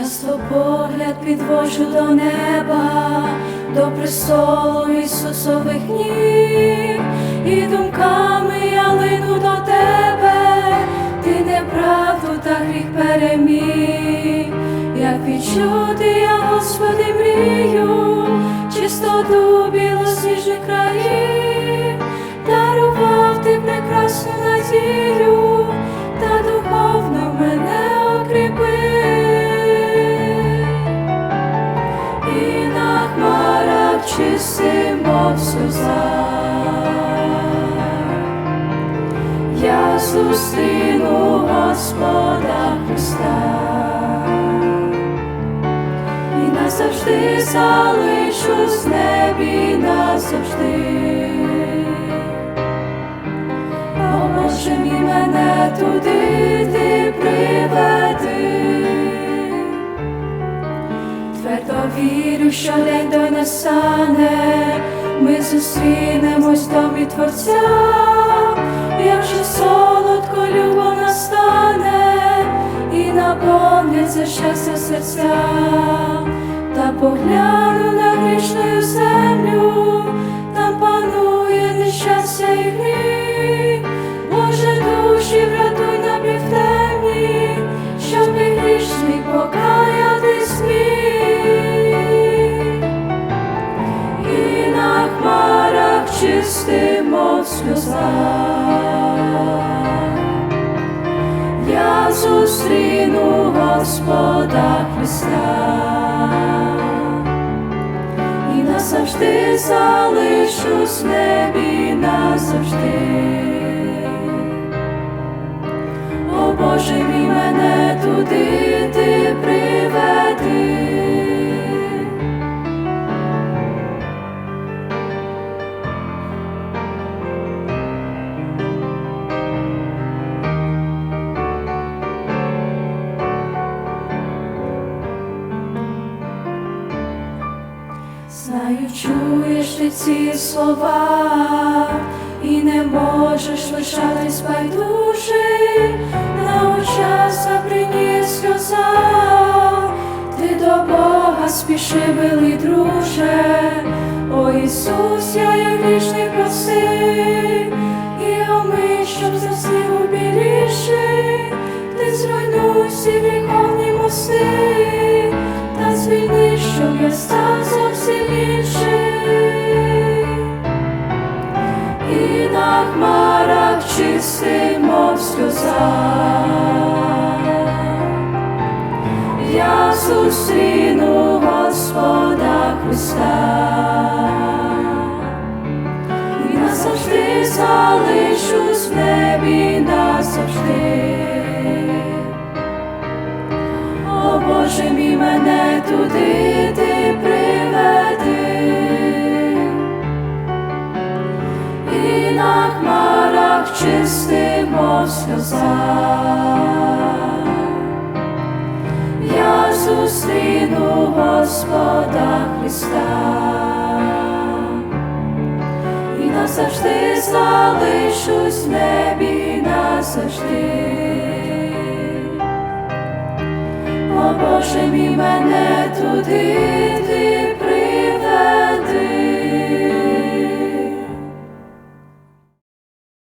Часто погляд підвожу до неба, до престолу Ісусових ніг, і думками я лину до тебе, ти неправду та гріх переміг, як відчути я, Господи, мрію, чистоту білосніжних країв, дарував ти прекрасну надію, мов. Я зустріну Господа Христа і назавжди залишусь в небі назавжди. Поможи мій мене туди Твердо вірю, що день той настане, ми зустрінемось в домі Творця, як же солодко любов настане, і наповняться щастя серця, та погляну на грішну землю, там панує нещастя і гріх, хмарах чистим, мов сльоза. Я зустріну Господа Христа і назавжди залишусь в небі назавжди. Боже мій мене туди Знаю, чуєш ти ці слова, і не можеш лишатись байдужий, на очах заприніє сльоза, ти до Бога спіши, милий друже, о Ісус, я є грішний проси, і омий, щоб за снігу біліший, ти зруйнуй хмарах чистим, мов сльоза. Я зустріну Господа Христа і назавжди залишусь в небі назавжди. О Боже мій мене туди ти приведи. І хмарах чистим, мов сльоза. Я зустріну Господа Христа і назавжди залишусь в небі назавжди. О Боже мій мене туди